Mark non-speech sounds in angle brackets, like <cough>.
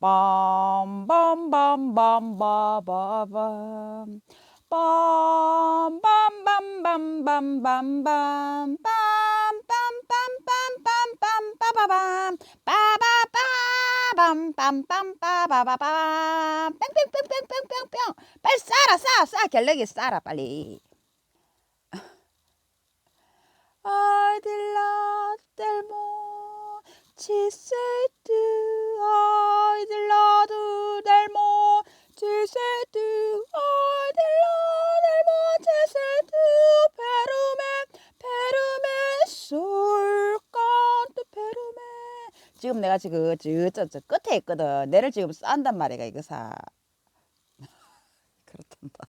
빰빰빰빰빰빰빰. 빰빰빰빰빰빰빰빰 빠바빠밤 빰빰빰빠바바밤. 뺑뺑뺑뺑뺑뺑뺑 빨리 싸라 싸 싸 결력이 싸라 빨리. 아이들라 델모 치세트 지금 내가 지금 저저 저 끝에 있거든. 내를 지금 싼단 말이야 이거 사. <laughs> 그렇단다